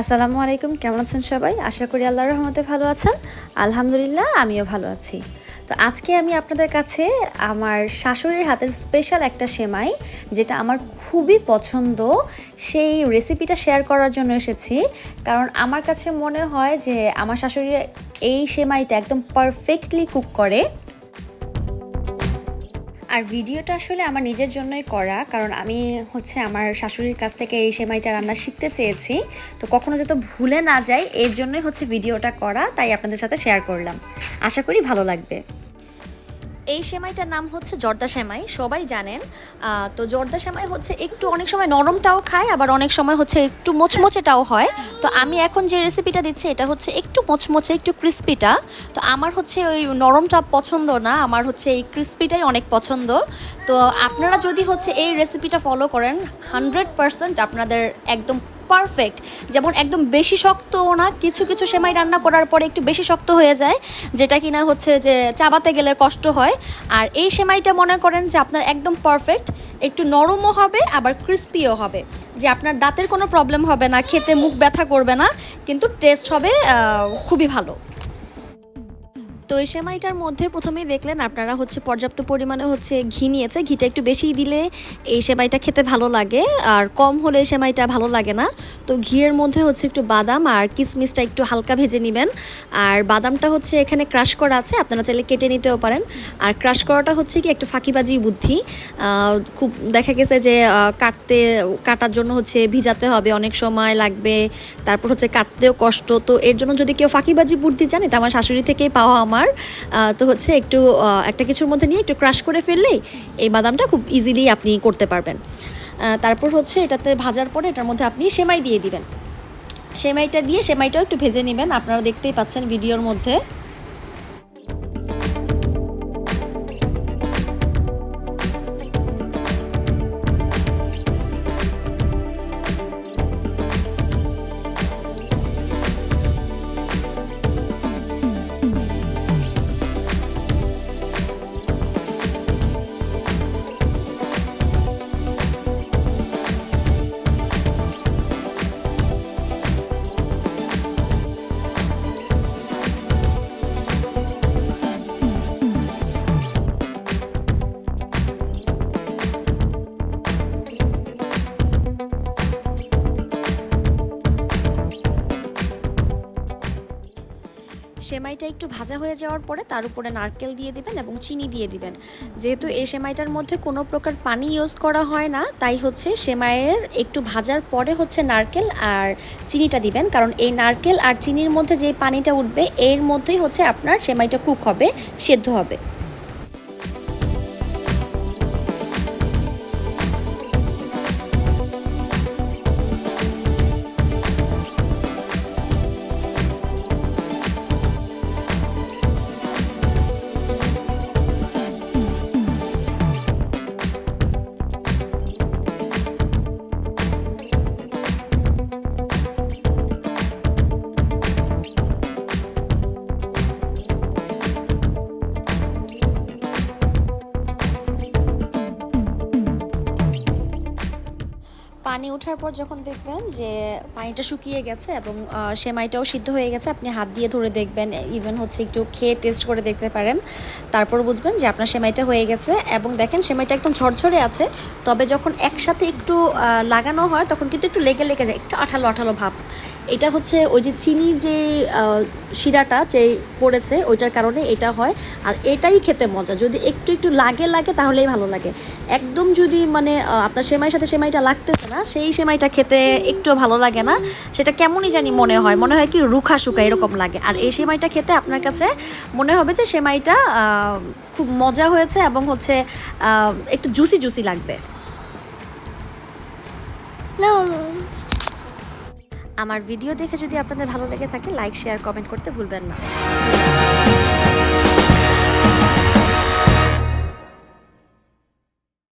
আসসালামু আলাইকুম, কেমন আছেন সবাই? আশা করি আল্লাহর রহমতে ভালো আছেন। আলহামদুলিল্লাহ, আমিও ভালো আছি। তো আজকে আমি আপনাদের কাছে আমার শাশুড়ির হাতের স্পেশাল একটা সেমাই, যেটা আমার খুবই পছন্দ। সেই রেসিপিটা শেয়ার করার জন্য এসেছি। কারণ আমার কাছে মনে হয় যে, আমার শাশুড়ি এই সেমাইটা একদম পারফেক্টলি কুক করে। আর ভিডিওটা আসলে আমার নিজের জন্যই করা, কারণ আমি হচ্ছে আমার শাশুড়ির কাছ থেকে এই সেমাইটা রান্না শিখতে চেয়েছি। তো কখনো যাতে ভুলে না যাই, এর জন্যই হচ্ছে ভিডিওটা করা, তাই আপনাদের সাথে শেয়ার করলাম। আশা করি ভালো লাগবে। এই সেমাইটার নাম হচ্ছে জর্দা সেমাই, সবাই জানেন। তো জর্দা সেমাই হচ্ছে একটু অনেক সময় নরমটাও খায়, আবার অনেক সময় হচ্ছে একটু মোচমোচেটাও হয়। তো আমি এখন যে রেসিপিটা দিচ্ছি, এটা হচ্ছে একটু মোচমোচে, একটু ক্রিস্পিটা তো আমার হচ্ছে ওই নরমটা পছন্দ না, আমার হচ্ছে এই ক্রিস্পিটাই অনেক পছন্দ। তো আপনারা যদি হচ্ছে এই রেসিপিটা ফলো করেন হান্ড্রেড পারসেন্ট আপনাদের একদম পারফেক্ট যেমন একদম বেশি শক্তও না, কিছু কিছু সেমাই রান্না করার পরে একটু বেশি শক্ত হয়ে যায়, যেটা কিনা হচ্ছে যে চাবাতে গেলে কষ্ট হয়। আর এই সেমাইটা মনে করেন যে আপনার একদম পারফেক্ট একটু নরমও হবে, আবার ক্রিস্পিও হবে। যে আপনার দাঁতের কোনো প্রবলেম হবে না, খেতে মুখ ব্যথা করবে না, কিন্তু টেস্ট হবে খুবই ভালো। তো এই সেমাইটার মধ্যে প্রথমেই দেখলেন আপনারা হচ্ছে পর্যাপ্ত পরিমাণে হচ্ছে ঘি নিয়েছে। ঘিটা একটু বেশি দিলে এই সেমাইটা খেতে ভালো লাগে। আর কম হলে এই সেমাইটা ভালো লাগে না। তো ঘিয়ের মধ্যে হচ্ছে একটু বাদাম আর কিশমিশটা একটু হালকা ভেজে নেবেন। আর বাদামটা হচ্ছে এখানে ক্রাশ করা আছে, আপনারা চাইলে কেটে নিতেও পারেন। আর ক্রাশ করাটা হচ্ছে কি একটু ফাঁকিবাজি বুদ্ধি। খুব দেখা গেছে যে কাটতে, কাটার জন্য হচ্ছে ভিজাতে হবে, অনেক সময় লাগবে। তারপর হচ্ছে কাটতেও কষ্ট। তো এর জন্য যদি কেউ ফাঁকিবাজি বুদ্ধি চান, এটা আমার শাশুড়ি থেকেই পাওয়া আমার আহ, তো হচ্ছে একটু একটা কিছুর মধ্যে নিয়ে একটু ক্রাশ করে ফেললেই এই বাদামটা খুব ইজিলি আপনি করতে পারবেন। তারপর হচ্ছে এটাতে ভাজার পরে এটার মধ্যে আপনি সেমাই দিয়ে দিবেন। সেমাইটা দিয়ে সেমাইটাও একটু ভেজে নেবেন। আপনারা দেখতেই পাচ্ছেন ভিডিওর মধ্যে। সেমাইটা একটু ভাজা হয়ে যাওয়ার পরে তার উপরে নারকেল দিয়ে দিবেন এবং চিনি দিয়ে দিবেন। যেহেতু এই সেমাইটার মধ্যে কোনো প্রকার পানি ইউজ করা হয় না, তাই হচ্ছে সেমাইয়ের একটু ভাজার পরে হচ্ছে নারকেল আর চিনিটা দিবেন। কারণ এই নারকেল আর চিনির মধ্যে যে পানিটা উঠবে, এর মধ্যেই হচ্ছে আপনার সেমাইটা কুক হবে, সেদ্ধ হবে। পানি ওঠার পর যখন দেখবেন যে পানিটা শুকিয়ে গেছে এবং সেমাইটাও সিদ্ধ হয়ে গেছে, আপনি হাত দিয়ে ধরে দেখবেন ইভেন হচ্ছে একটু খেয়ে টেস্ট করে দেখতে পারেন। তারপর বুঝবেন যে আপনার সেমাইটা হয়ে গেছে এবং দেখেন সেমাইটা একদম ঝরঝরে আছে, তবে যখন একসাথে একটু লাগানো হয় তখন কিন্তু একটু লেগে লেগে যায়, একটু আঠালো আঠালো ভাব। এটা হচ্ছে ওই যে চিনির যে শিরাটা যে পড়েছে, ওইটার কারণে এটা হয়। আর এটাই খেতে মজা। যদি একটু একটু লাগে লাগে তাহলেই ভালো লাগে। একদম যদি মানে আপনার সেমাইয়ের সাথে সেমাইটা লাগতেছে না, সেই সেমাইটা খেতে একটু ভালো লাগে না। সেটা কেমনই জানি মনে হয়। মনে হয় কি রুখা শুকা এরকম লাগে। আর এই সেমাইটা খেতে আপনার কাছে মনে হবে যে সেমাইটা খুব মজা হয়েছে এবং হচ্ছে একটু জুসি জুসি লাগবে। আমার ভিডিও দেখে যদি আপনাদের ভালো লেগে থাকে লাইক শেয়ার কমেন্ট করতে ভুলবেন না।